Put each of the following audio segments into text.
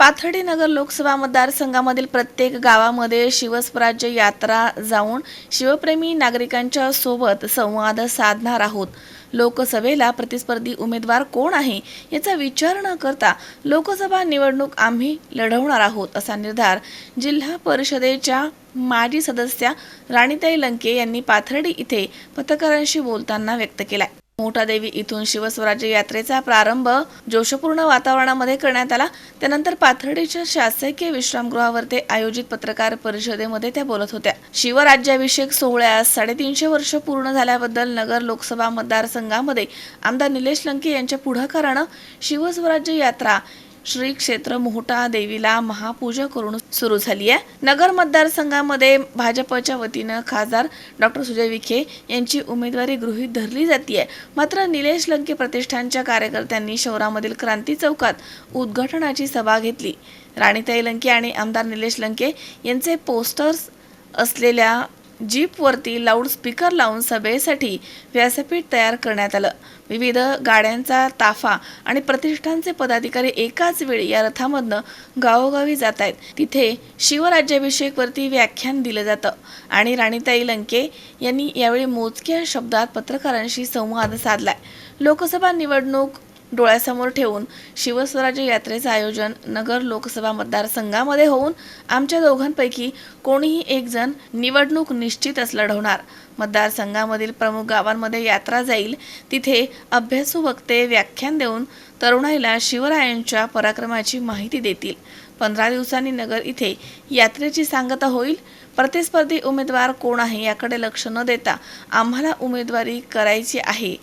पाथर्डी नगर लोकसभा मतदारसंघामधील प्रत्येक गावामध्ये शिवस्वराज्य यात्रा जाऊन शिवप्रेमी नागरिकांच्या सोबत संवाद साधणार आहोत. लोकसभेला प्रतिस्पर्धी उमेदवार कोण आहे याचा विचार न करता लोकसभा निवडणूक आम्ही लढवणार आहोत असा निर्धार जिल्हा परिषदेच्या माजी सदस्या राणीताई लंके यांनी पाथर्डी इथे पत्रकारांशी बोलताना व्यक्त केला मोठादेवी इथून शिवस्वराज्य यात्रेचा प्रारंभ जोशपूर्ण वातावरणामध्ये करण्यात आला. त्यानंतर पाथर्डीच्या शासकीय विश्रामगृहावर ते आयोजित पत्रकार परिषदेमध्ये त्या बोलत होत्या. शिवराज्याभिषेक सोहळ्यास साडेतीनशे वर्ष पूर्ण झाल्याबद्दल नगर लोकसभा मतदारसंघामध्ये आमदार निलेश लंके यांच्या पुढाकारानं शिवस्वराज्य यात्रा श्री क्षेत्र मोहटा देवीला महापूजा करून सुरू झाली आहे. नगर मतदारसंघामध्ये भाजपच्या वतीनं खासदार डॉक्टर सुजय विखे यांची उमेदवारी गृहीत धरली जाते मात्र निलेश लंके प्रतिष्ठानच्या कार्यकर्त्यांनी शहरामधील क्रांती चौकात उद्घाटनाची सभा घेतली. राणीताई लंके आणि आमदार निलेश लंके यांचे पोस्टर्स असलेल्या जीपवरती लाऊडस्पीकर लावून सभेसाठी व्यासपीठ तयार करण्यात आलं. विविध गाड्यांचा ताफा आणि प्रतिष्ठानचे पदाधिकारी एकाच वेळी या रथामधनं गावोगावी जात आहेत. तिथे शिवराज्याभिषेकवरती व्याख्यान दिलं जातं. आणि राणीताई लंके यांनी यावेळी मोजक्या शब्दात पत्रकारांशी संवाद साधलाय. लोकसभा निवडणूक डोळ्यासमोर ठेवून शिवस्वराज्य यात्रेचं आयोजन नगर लोकसभा मतदारसंघामध्ये होऊन आमच्या दोघांपैकी कोणीही एकजण निवडणूक निश्चितच लढवणार. मतदारसंघामधील प्रमुख गावांमध्ये यात्रा जाईल. तिथे अभ्यासू वक्ते व्याख्यान देऊन तरुणाईला शिवरायांच्या पराक्रमाची माहिती देतील. पंधरा दिवसांनी नगर इथे यात्रेची सांगता होईल. प्रतिस्पर्धी उमेदवार कोण आहे याकडे लक्ष न देता आम्हाला उमेदवारी करायची आहे.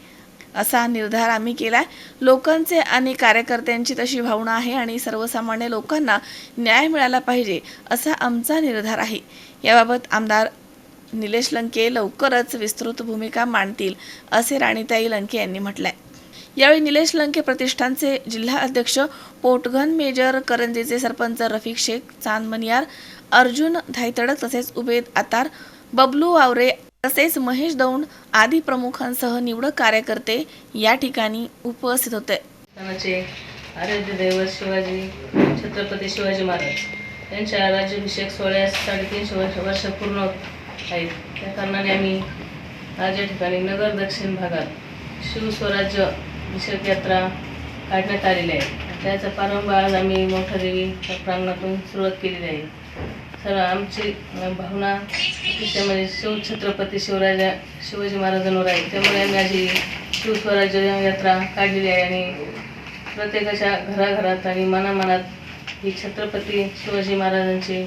असा निर्धार आम्ही केलाय. लोकांचे आणि कार्यकर्त्यांची तशी भावना आहे आणि सर्वसामान्य लोकांना न्याय मिळाला पाहिजे असा आमचा निर्धार आहे. याबाबत आमदार निलेश लंके लवकरच विस्तृत भूमिका मांडतील असे राणीताई लंके यांनी म्हटलंय. यावेळी निलेश लंके प्रतिष्ठानचे जिल्हा अध्यक्ष पोटघन मेजर करंजीचे सरपंच रफिक शेख चांदमनियार अर्जुन धायतडक तसेच उबेद आतार बबलू वावरे तसेच महेश दौंड आदी प्रमुखांसह निवडक कार्यकर्ते या ठिकाणी उपस्थित होते. स्थानाचे शिवाजी छत्रपती शिवाजी महाराज यांच्या राज्याभिषेक सोहळ्यास साडेतीनशे वर्ष वर्ष पूर्ण आहेत. त्या कारणाने आम्ही आज या ठिकाणी नगर दक्षिण भागात शिवस्वराज्य अभिषेक यात्रा काढण्यात आलेली आहे. त्याचा प्रारंभ आज आम्ही मोठा देवी प्रांगणातून सुरुवात केलेली आहे. तर आमची भावना त्याच्यामध्ये म्हणजे शिवछत्रपती शिवराजा शिवाजी महाराजांवर आहे त्यामुळे आम्ही आज शिवस्वराज्य यात्रा काढलेली आहे आणि प्रत्येकाच्या घराघरात आणि मनामनात ही छत्रपती शिवाजी महाराजांची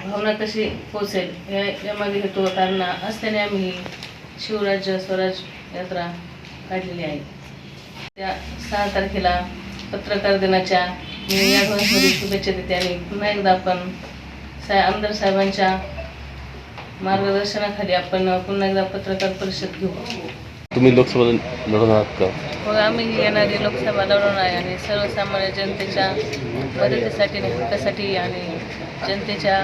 भावना कशी पोचेल या यामागे हेतू कारण असल्याने आम्ही ही शिवराज्य स्वराज यात्रा काढलेली आहे. त्या सहा तारखेला पत्रकार दिनाच्या मी ॲडव्हान्समध्ये शुभेच्छा देते आणि पुन्हा एकदा आपण सा आमदार साहेबांच्या मार्गदर्शनाखाली आपण पुन्हा एकदा पत्रकार परिषद घेऊ. तुम्ही लोकसभा लढवणार आहात का? मग आम्ही येणारी लोकसभा लढवणार आहे आणि सर्वसामान्य जनतेच्या मदतीसाठी आणि हक्कासाठी आणि जनतेच्या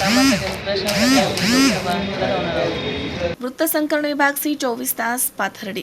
कामासाठी प्रश्नासाठी आम्ही लोकसभा लढवणार आहोत. वृत्तसंकलन विभाग सी चोवीस तास पाथर्डी.